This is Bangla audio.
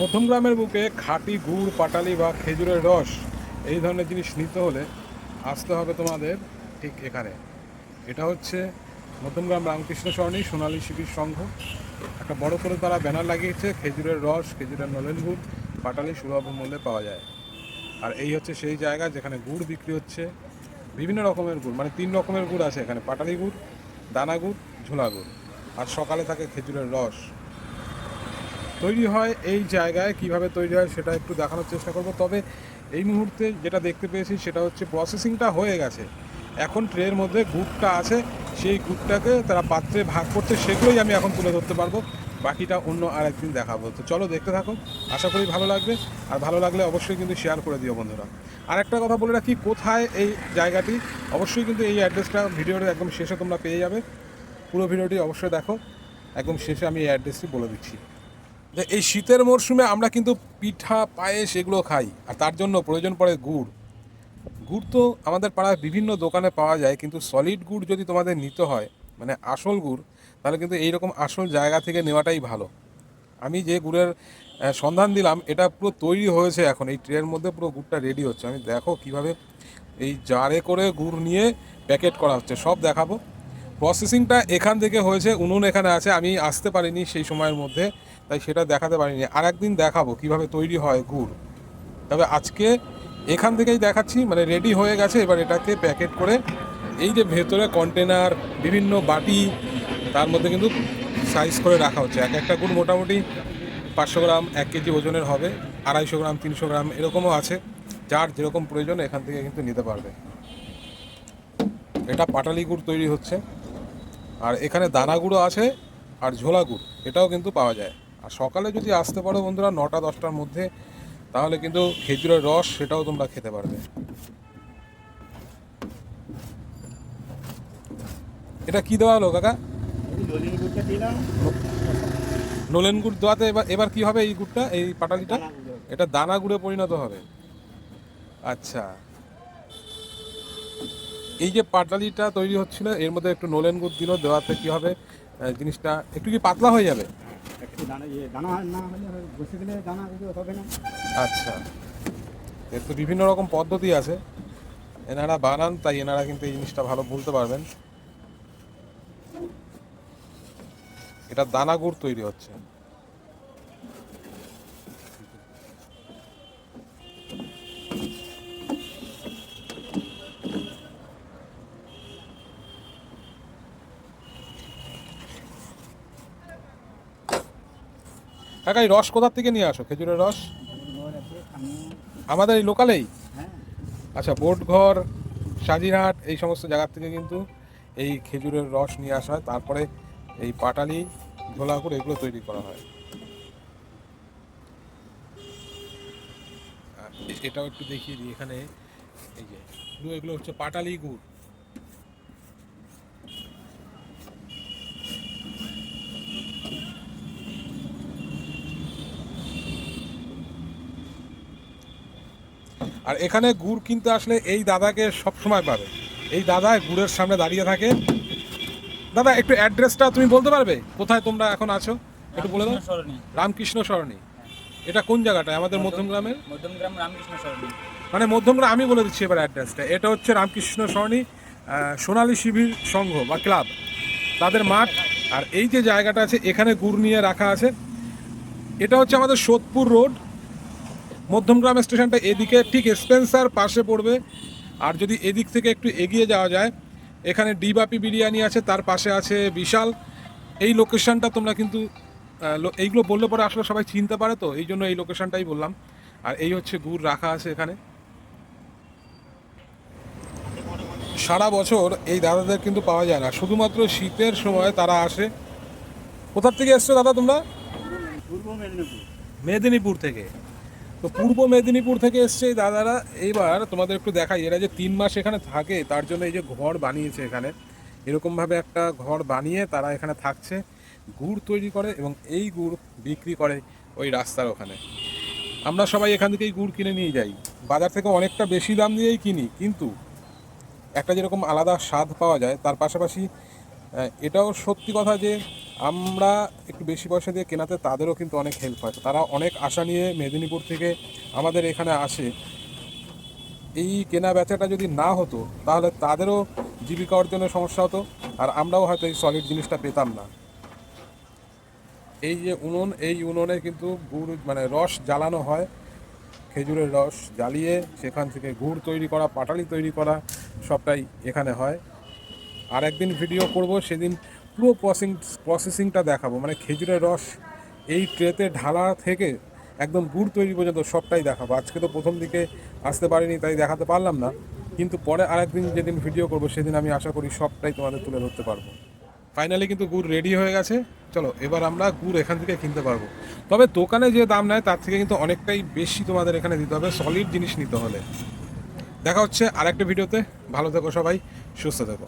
মধ্যমগ্রামের বুকে খাঁটি গুড়, পাটালি বা খেজুরের রস, এই ধরনের জিনিস নিতে হলে আসতে হবে তোমাদের ঠিক এখানে। এটা হচ্ছে মধ্যমগ্রাম রামকৃষ্ণ স্বর্ণী সোনালী শিবির সংঘ। একটা বড় করে তারা ব্যানার লাগিয়েছে, খেজুরের রস, খেজুরের নলেন গুড়, পাটালি সুলভ মূল্যে পাওয়া যায়। আর এই হচ্ছে সেই জায়গা যেখানে গুড় বিক্রি হচ্ছে। বিভিন্ন রকমের গুড় মানে তিন রকমের গুড় আছে এখানে, পাটালি গুড়, দানা গুড়, ঝোলা গুড়। আর সকালে থাকে খেজুরের রস। তৈরি হয়, এই জায়গায় কীভাবে তৈরি হয় সেটা একটু দেখানোর চেষ্টা করব। তবে এই মুহূর্তে যেটা দেখতে পেয়েছি সেটা হচ্ছে প্রসেসিংটা হয়ে গেছে। এখন ট্রের মধ্যে গুড়টা আছে, সেই গুড়টাকে তারা পাত্রে ভাগ করছে, সেগুলোই আমি এখন তুলে ধরতে পারব। বাকিটা অন্য আর একদিন দেখাবো। তো চলো দেখতে থাকো, আশা করি ভালো লাগবে। আর ভালো লাগলে অবশ্যই কিন্তু শেয়ার করে দিও বন্ধুরা। আর একটা কথা বলে রাখি, কোথায় এই জায়গাটি? অবশ্যই কিন্তু এই অ্যাড্রেসটা ভিডিওটা একদম শেষে তোমরা পেয়ে যাবে। পুরো ভিডিওটি অবশ্যই দেখো। একদম শেষে আমি এই অ্যাড্রেসটি বলে দিচ্ছি। যে এই শীতের মরশুমে আমরা কিন্তু পিঠা, পায়েস এগুলো খাই, আর তার জন্য প্রয়োজন পড়ে গুড়। গুড় তো আমাদের পাড়ায় বিভিন্ন দোকানে পাওয়া যায়, কিন্তু সলিড গুড় যদি তোমাদের নিতে হয় মানে আসল গুড়, তাহলে কিন্তু এইরকম আসল জায়গা থেকে নেওয়াটাই ভালো। আমি যে গুড়ের সন্ধান দিলাম, এটা পুরো তৈরি হয়েছে এখন, এই ট্রের মধ্যে পুরো গুড়টা রেডি হচ্ছে। আমি দেখো কীভাবে এই জারে করে গুড় নিয়ে প্যাকেট করা হচ্ছে, সব দেখাবো। প্রসেসিংটা এখান থেকে হয়েছে, উনুন এখানে আছে, আমি আসতে পারিনি সেই সময়ের মধ্যে। তাই সেটা দেখাতে পারিনি। আর একদিন দেখাবো কীভাবে তৈরি হয় গুড়। তবে আজকে এখান থেকেই দেখাচ্ছি মানে রেডি হয়ে গেছে, এবার এটাকে প্যাকেট করে এই যে ভেতরে কন্টেনার বিভিন্ন বাটি, তার মধ্যে কিন্তু সাইজ করে রাখা হচ্ছে। এক একটা গুড় মোটামুটি পাঁচশো গ্রাম, এক কেজি ওজনের হবে, আড়াইশো গ্রাম, তিনশো গ্রাম, এরকমও আছে। যার যেরকম প্রয়োজন, এখান থেকে কিন্তু নিতে পারবে। এটা পাটালি গুড় তৈরি হচ্ছে। আর এখানে দানা গুঁড়ো আছে আর ঝোলা গুড়, এটাও কিন্তু পাওয়া যায়। আর সকালে যদি আসতে পারো বন্ধুরা নটা, দশটার মধ্যে, তাহলে কিন্তু খেজুরের রস সেটাও তোমরা খেতে পারবে। এটা কি দেওয়া হলো কাকা? নলেন গুড় দেওয়াতে এবার এবার কি হবে এই গুড়টা, এই পাটালিটা? এটা দানা গুড়ে পরিণত হবে। আচ্ছা। এই যে পাটালিটা তৈরি হচ্ছিল, এর মধ্যে একটু নলেন গুড় দিল, দেওয়াতে কি হবে? জিনিসটা একটু কি পাতলা হয়ে যাবে? দানা ইয়ে দানা না হলে বসে আচ্ছা। বিভিন্ন রকম পদ্ধতি আছে। এনারা বানান, তাই এনারা কিন্তু এই জিনিসটা ভালো বলতে পারবেন। এটা দানা গুড় তৈরি হচ্ছে। কাকা এই রস কোথার থেকে নিয়ে আসো? খেজুরের রস? আমাদের এই লোকালেই? আচ্ছা বোটঘর, সাজিরহাট, এই সমস্ত জায়গার থেকে কিন্তু এই খেজুরের রস নিয়ে আসা হয়। তারপরে এই পাটালি ঝোলাগুড় এগুলো তৈরি করা হয়। এটাও একটু দেখিয়ে দিই এখানে। এই যে, এগুলো হচ্ছে পাটালি গুড়। আর এখানে গুড় কিনতে আসলে এই দাদাকে সব সময় পাবে। এই দাদা গুড়ের সামনে দাঁড়িয়ে থাকে। দাদা একটু অ্যাড্রেসটা তুমি বলতে পারবে? কোথায় তোমরা এখন আছো? একটু বলে দাও। রামকৃষ্ণ সরণি। এটা কোন জায়গাটায়? আমাদের মধ্যমগ্রামের মধ্যমগ্রাম রামকৃষ্ণ সরণি। মানে মধ্যমগ্রাম আমি বলে দিচ্ছি এবার অ্যাড্রেসটা। এটা হচ্ছে রামকৃষ্ণ সরণি সোনালী শিবির সংঘ বা ক্লাব। তাদের মাঠ। আর এই যে জায়গাটা আছে এখানে গুড় নিয়ে রাখা আছে। এটা হচ্ছে আমাদের সোদপুর রোড। মধ্যমগ্রাম স্টেশনটা এদিকে ঠিক স্পেন্সার পাশে পড়বে। আর যদি এদিক থেকে একটু এগিয়ে যাওয়া যায় এখানে ডিবাপি বিরিয়ানি আছে তার পাশে আছে বিশাল। এই লোকেশনটা তোমরা কিন্তু এইগুলো বললে পরে আসলে সবাই চিনতে পারে তো এই জন্য এই লোকেশনটাই বললাম। আর এই হচ্ছে গুড় রাখা আছে এখানে। সারা বছর এই দাদাদের কিন্তু পাওয়া যায় না। শুধুমাত্র শীতের সময় তারা আসে। কোথার থেকে এসছো দাদা তোমরা? মেদিনীপুর। মেদিনীপুর থেকে। তো পূর্ব মেদিনীপুর থেকে এসছে এই দাদারা। এইবার তোমাদের একটু দেখাই, এরা যে তিন মাস এখানে থাকে, তার জন্য এই যে ঘর বানিয়েছে এখানে। এরকমভাবে একটা ঘর বানিয়ে তারা এখানে থাকছে, গুড় তৈরি করে এবং এই গুড় বিক্রি করে ওই রাস্তার ওখানে। আমরা সবাই এখান থেকেই গুড় কিনে নিয়ে যাই। বাজার থেকে অনেকটা বেশি দাম দিয়েই কিনি, কিন্তু একটা যেরকম আলাদা স্বাদ পাওয়া যায়, তার পাশাপাশি এটাও সত্যি কথা যে আমরা একটু বেশি পয়সা দিয়ে কেনাতে তাদেরও কিন্তু অনেক হেল্প হয়। তারা অনেক আশা নিয়ে মেদিনীপুর থেকে আমাদের এখানে আসে। এই কেনা বেচাটা যদি না হতো, তাহলে তাদেরও জীবিকা অর্জনের সমস্যা হতো আর আমরাও হয়তো এই সলিড জিনিসটা পেতাম না। এই যে উনুন, এই উনুনে কিন্তু গুড় মানে রস জ্বালানো হয়। খেজুরের রস জ্বালিয়ে সেখান থেকে গুড় তৈরি করা, পাটালি তৈরি করা সবটাই এখানে হয়। আর একদিন ভিডিও করব, সেদিন পুরো প্রসেসিং প্রসেসিংটা দেখাবো। মানে খেজুরের রস এই ট্রেতে ঢালা থেকে একদম গুড় তৈরি পর্যন্ত সবটাই দেখাবো। আজকে তো প্রথম দিকে আসতে পারিনি, তাই দেখাতে পারলাম না। কিন্তু পরে আরেকদিন যেদিন ভিডিও করব, সেদিন আমি আশা করি সবটাই তোমাদের তুলে ধরতে পারব। ফাইনালি কিন্তু গুড় রেডি হয়ে গেছে। চলো, এবার আমরা গুড় এখান থেকে কিনতে পারব। তবে দোকানে যে দাম নেয়, তার থেকে কিন্তু অনেকটাই বেশি তোমাদের এখানে দিতে হবে। সলিড জিনিস নিতে হলে। দেখা হচ্ছে আরেকটা ভিডিওতে। ভালো থেকো সবাই, সুস্থ থেকো।